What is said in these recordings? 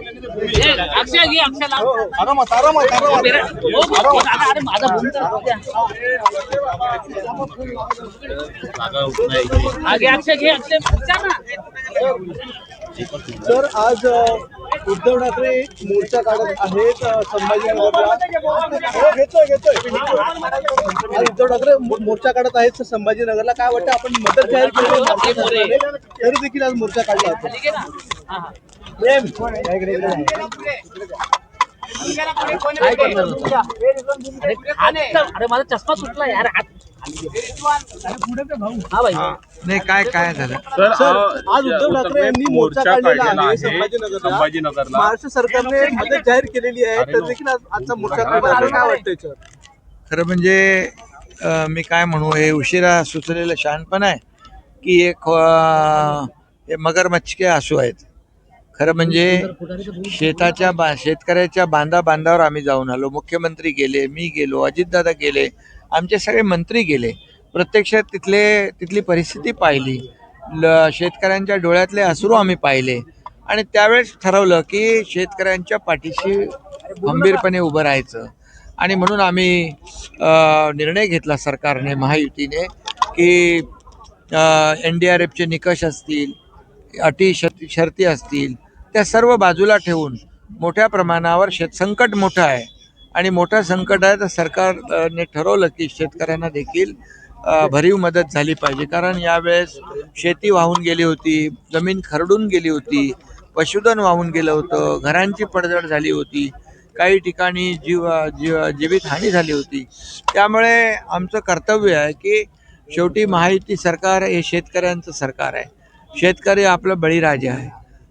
अक्षय घे. आरामात आरामात हो, हो, अरे माझा. हा, अक्षय घे अक्षय. तर आज उद्धव ठाकरे मोर्चा काढत आहेत संभाजीनगरला. हो, घेतोय घेतोय. आज उद्धव ठाकरे मोर्चा काढत आहेत संभाजीनगरला. काय वाटतं आपण मदत जाहीर केली तरी देखील आज मोर्चा काढला होता. अरे माझा चष्मा सुटला यार. हा नाही काय काय झालं? आज उद्धव ठाकरे यांनी मोर्चा काढलेला आहे संभाजीनगरला. महाराष्ट्र सरकारने मदत जाहीर केलेली आहे तर देखील आज आजचा मोर्चा काढला आहे. काय वाटतं याच्यावर खरं म्हणजे मी काय म्हणू हे उशिरा सुचलेलं शहाणपण आहे की एक हे मगरमच्छ के आसू आहेत. खरं म्हणजे शेताच्या बा शेतकऱ्याच्या बांधा बांधावर आम्ही जाऊन आलो. मुख्यमंत्री गेले मी गेलो अजितदादा गेले आमचे सगळे मंत्री गेले. प्रत्यक्षात तिथले तिथली परिस्थिती पाहिली. ल शेतकऱ्यांच्या डोळ्यातले अश्रू आम्ही पाहिले. आणि त्यावेळेस ठरवलं की शेतकऱ्यांच्या पाठीशी खंबीरपणे उभं राहायचं. आणि म्हणून आम्ही निर्णय घेतला सरकारने महायुतीने की एन डी आर एफचे निकष असतील अटी शर्ती असतील त्या सर्व बाजूला ठेवून मोठ्या प्रमाणावर शेत संकट मोठं आहे. आणि मोठं संकट आहे तर सरकारने ठरवलं की शेतकऱ्यांना देखील भरीव मदत झाली पाहिजे. कारण यावेळेस शेती वाहून गेली होती जमीन खरडून गेली होती पशुधन वाहून गेलं होतं घरांची पडझड झाली होती काही ठिकाणी जीव जीव जीवितहानी झाली होती. त्यामुळे आमचं कर्तव्य आहे की शेवटी महायुती सरकार हे शेतकऱ्यांचं सरकार आहे. शेतकरी आपलं बळीराजा आहे.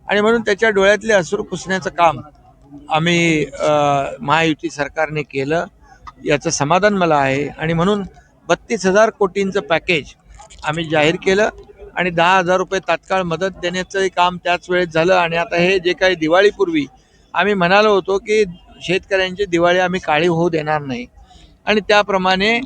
आणि म्हणून त्याच्या डोळ्यातले अश्रू पुसण्याचं काम आम्ही महायुती सरकारने केलं. याचं समाधान मला आहे. आणि म्हणून बत्तीस हजार कोटींचं पॅकेज आम्ही जाहीर केलं. आणि दहा हजार रुपये तात्काळ मदत देण्याचंही काम त्याच वेळेत झालं. आणि आता हे जे काही दिवाळीपूर्वी आम्ही म्हणालो होतो की शेतकऱ्यांची दिवाळी आम्ही काळी होऊ देणार नाही. आणि त्याप्रमाणे